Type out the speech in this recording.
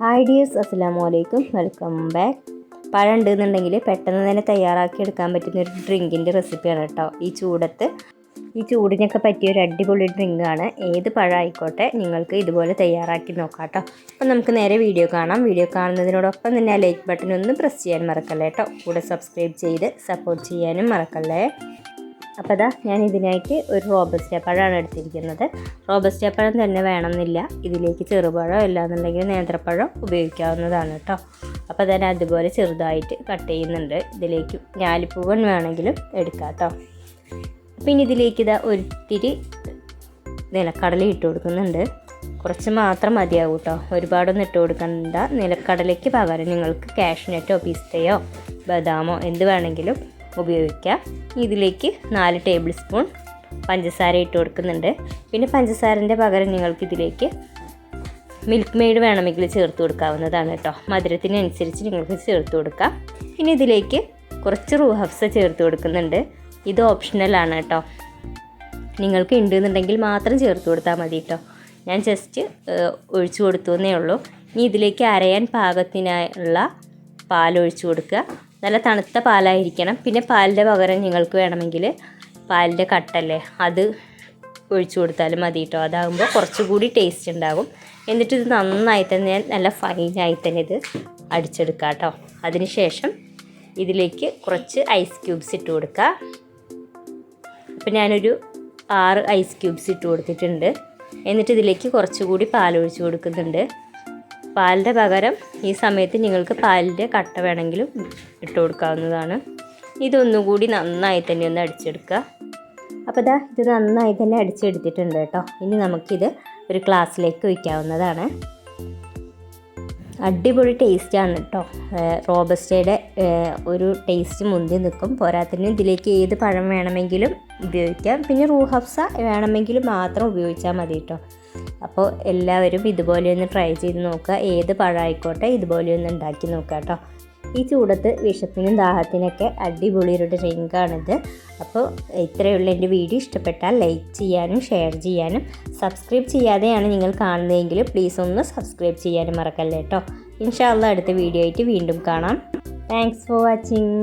Hi dears അസ്സലാമു അലൈക്കും. Welcome back. പഴം ഉണ്ടെന്നുണ്ടെങ്കിൽ പെട്ടെന്ന് തന്നെ തയ്യാറാക്കി എടുക്കാൻ പറ്റുന്ന ഒരു ഡ്രിങ്കിന്റെ റെസിപ്പിയാണ് കേട്ടോ ഈ ചൂടത്ത്. ഈ ചൂടിനൊക്കെ പറ്റിയ ഒരു അടിപൊളി ഡ്രിങ്കാണ്. ഏത് പഴമായിക്കോട്ടെ നിങ്ങൾക്ക് ഇതുപോലെ തയ്യാറാക്കി നോക്കാം കേട്ടോ. അപ്പം നമുക്ക് നേരെ വീഡിയോ കാണാം. വീഡിയോ കാണുന്നതിനോടൊപ്പം തന്നെ ലൈക്ക് ബട്ടൺ ഒന്ന് പ്രസ് ചെയ്യാൻ മറക്കല്ലേ കേട്ടോ. കൂടെ സബ്സ്ക്രൈബ് ചെയ്ത് സപ്പോർട്ട് ചെയ്യാനും മറക്കല്ലേ. അപ്പോൾ അതാ ഞാൻ ഇതിനായിട്ട് ഒരു റോബസ്റ്റ പഴമാണ് എടുത്തിരിക്കുന്നത്. റോബസ്റ്റ പഴം തന്നെ വേണമെന്നില്ല. ഇതിലേക്ക് ചെറുപഴം ഇല്ലാന്നുണ്ടെങ്കിൽ നേന്ത്രപ്പഴം ഉപയോഗിക്കാവുന്നതാണ് കേട്ടോ. അപ്പോൾ ഞാൻ അതുപോലെ ചെറുതായിട്ട് കട്ട് ചെയ്യുന്നുണ്ട്. ഇതിലേക്ക് ഞാലിപ്പൂവൻ വേണമെങ്കിലും എടുക്കാം കേട്ടോ. പിന്നെ ഇതിലേക്ക് ഇതാ ഒരിത്തിരി നിലക്കടല ഇട്ട് കൊടുക്കുന്നുണ്ട്. കുറച്ച് മാത്രം മതിയാവും കേട്ടോ. ഒരുപാടൊന്നും ഇട്ട് കൊടുക്കണ്ട. നിലക്കടലയ്ക്ക് പകരം നിങ്ങൾക്ക് കാഷ്നട്ടോ പിസ്തയോ ബദാമോ എന്ത് വേണമെങ്കിലും ഉപയോഗിക്കാം. ഇതിലേക്ക് നാല് ടേബിൾ സ്പൂൺ പഞ്ചസാര ഇട്ട് കൊടുക്കുന്നുണ്ട്. പിന്നെ പഞ്ചസാരന്റെ പകരം നിങ്ങൾക്ക് ഇതിലേക്ക് മിൽക്ക് മെയ്ഡ് വേണമെങ്കിൽ ചേർത്ത് കൊടുക്കാവുന്നതാണ് കേട്ടോ. മധുരത്തിനനുസരിച്ച് നിങ്ങൾക്ക് ചേർത്ത് കൊടുക്കാം. ഇനി ഇതിലേക്ക് കുറച്ച് റൂഹഫ്സ ചേർത്ത് കൊടുക്കുന്നുണ്ട്. ഇത് ഓപ്ഷണലാണ് കേട്ടോ. നിങ്ങൾക്ക് ഉണ്ടെന്നുണ്ടെങ്കിൽ മാത്രം ചേർത്ത് കൊടുത്താൽ മതി കേട്ടോ. ഞാൻ ജസ്റ്റ് ഒഴിച്ചു കൊടുത്തു എന്നേ ഉള്ളൂ. ഇനി ഇതിലേക്ക് അരയാൻ പാകത്തിനായുള്ള പാൽ ഒഴിച്ചു കൊടുക്കുക. നല്ല തണുത്ത പാലായിരിക്കണം. പിന്നെ പാലിന്റെ പകരം നിങ്ങൾക്ക് വേണമെങ്കിൽ പാലിന്റെ കട്ടല്ലേ അത് ഒഴിച്ചു കൊടുത്താലും മതി കേട്ടോ അതാകുമ്പോൾ കുറച്ചുകൂടി ടേസ്റ്റ് ഉണ്ടാകും എന്നിട്ട് ഇത് നന്നായി തന്നെ നല്ല ഫൈനായി തന്നെ ഇത് അടിച്ചെടുക്കുക കേട്ടോ അതിനുശേഷം ഇതിലേക്ക് കുറച്ച് ഐസ് ക്യൂബ്സ് ഇട്ട് കൊടുക്കുക അപ്പം ഞാനൊരു ആറ് ഐസ് ക്യൂബ്സ് ഇട്ട് കൊടുത്തിട്ടുണ്ട്. എന്നിട്ട് ഇതിലേക്ക് കുറച്ചുകൂടി പാൽ ഒഴിച്ച് കൊടുക്കുന്നുണ്ട്. പാലിന്റെ പകരം ഈ സമയത്ത് നിങ്ങൾക്ക് പാലിന്റെ കട്ട വേണമെങ്കിലും ഇട്ട് കൊടുക്കാവുന്നതാണ്. ഇതൊന്നുകൂടി നന്നായി തന്നെ ഒന്ന് അടിച്ചെടുക്കുക. അപ്പോൾ ഇതാ ഇത് നന്നായി തന്നെ അടിച്ചെടുത്തിട്ടുണ്ട് കേട്ടോ. ഇനി നമുക്കിത് ഒരു ക്ലാസ്സിലേക്ക് വയ്ക്കാവുന്നതാണ് അടിപൊളി ടേസ്റ്റാണ് കേട്ടോ. റോബസ്റ്റയുടെ ഒരു ടേസ്റ്റ് മുന്തി നിൽക്കും. പോരാത്തിന് ഇതിലേക്ക് ഏത് പഴം വേണമെങ്കിലും ഉപയോഗിക്കാം. പിന്നെ റൂഹഫ്സ വേണമെങ്കിൽ മാത്രം ഉപയോഗിച്ചാൽ മതി കേട്ടോ. അപ്പോൾ എല്ലാവരും ഇതുപോലെ ഒന്ന് ട്രൈ ചെയ്ത് നോക്കുക. ഏത് പഴമായിക്കോട്ടെ ഇതുപോലെ ഒന്ന് ഉണ്ടാക്കി നോക്കുക കേട്ടോ. ഈ ചൂടത്ത് വിശപ്പിനും ദാഹത്തിനൊക്കെ അടിപൊളി ഒരു ഡ്രിങ്കാണിത്. അപ്പോൾ ഇത്രയുള്ള എന്റെ വീഡിയോ. ഇഷ്ടപ്പെട്ടാൽ ലൈക്ക് ചെയ്യാനും ഷെയർ ചെയ്യാനും സബ്സ്ക്രൈബ് ചെയ്യാതെയാണ് നിങ്ങൾ കാണുന്നതെങ്കിൽ പ്ലീസ് ഒന്ന് സബ്സ്ക്രൈബ് ചെയ്യാനും മറക്കല്ലേ കേട്ടോ. ഇൻഷാല്ല അടുത്ത വീഡിയോ ആയിട്ട് വീണ്ടും കാണാം. Thanks for watching